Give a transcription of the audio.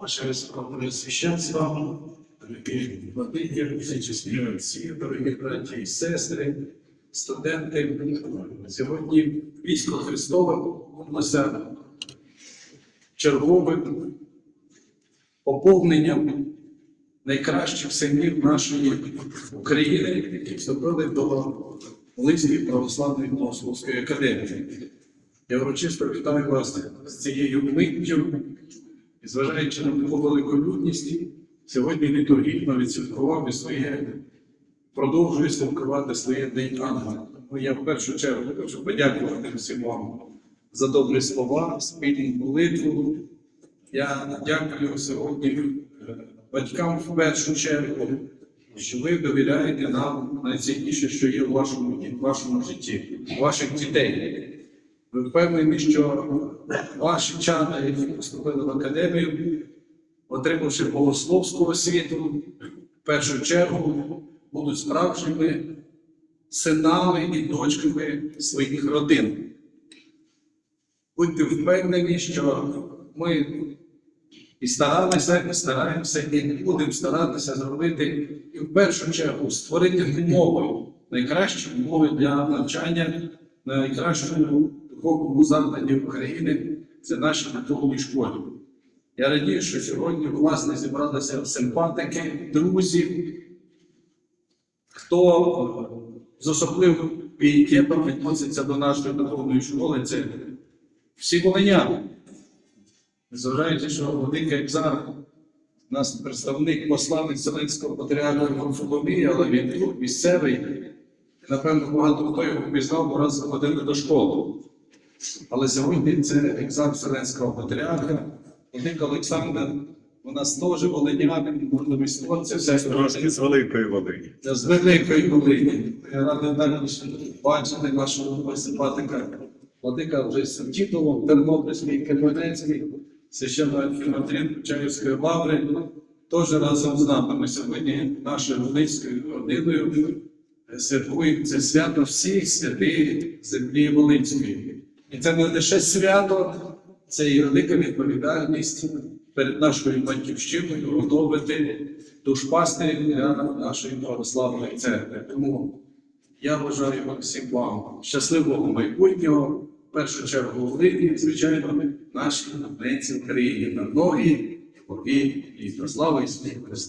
Ваше Високопресвященство, дорогі владики, всечесні отці, дорогі браті і сестри, студенти. Сьогодні військо Христове поповнилося черговим поповненням найкращих синів нашої України, які вступили до Лизької православної богословської академії. Я урочисто вітаю вас з цією миттю. І зважаючи на таку велику людність, сьогодні літургійно відсвяткував і своє, продовжує святкувати своє День Ангела. Я в першу чергу хочу подякувати всім вам за добрі слова, спільну молитву. Я дякую сьогодні е, батькам в першу чергу, що ви довіряєте нам найцінніше, що є в вашому, в вашому житті, ваших дітей. Ви впевнені, що ваші чани, які поступили в академію, отримавши богословську освіту, в першу чергу будуть справжніми синами і дочками своїх родин. Будьте впевнені, що ми і старалися, і стараємося, і будемо старатися зробити, і в першу чергу створити умови, найкращі умови для навчання, найкращому духовному закладі України це наші духовні школі. Я радію, що сьогодні власне зібралися симпатики, друзі, хто з особливим пієтетом відноситься до нашої духовної школи, це всі волиняни. Незважаючи, що Екзар, у нас представник посланець Зеленського патріарха Варфоломія, але він тут місцевий. Напевно, багато хто його впізнав, бо раз ходили до школи. Але сьогодні це екзар Вселенського патріарха. Владика Олександр, у нас теж волинянин, можливість це все Трошки з великої води. з великої Волині. Я радий далі бачити вашого симпатика. Владика вже з титулом Тернопільський Кам'янецький, священно-архімандрин Почаївської лаври, теж разом з нами. Ми сьогодні нашою Волинською родиною святкуємо це свято всіх святих землі Волинської. І це не лише свято, це і велика відповідальність перед нашою батьківщиною готовити душпастирів для нашої православної церкви. Тому я бажаю всім вам щасливого майбутнього, в першу чергу Волині, звичайно, нашій ненці України на ноги, і до слави Ісусу Христа.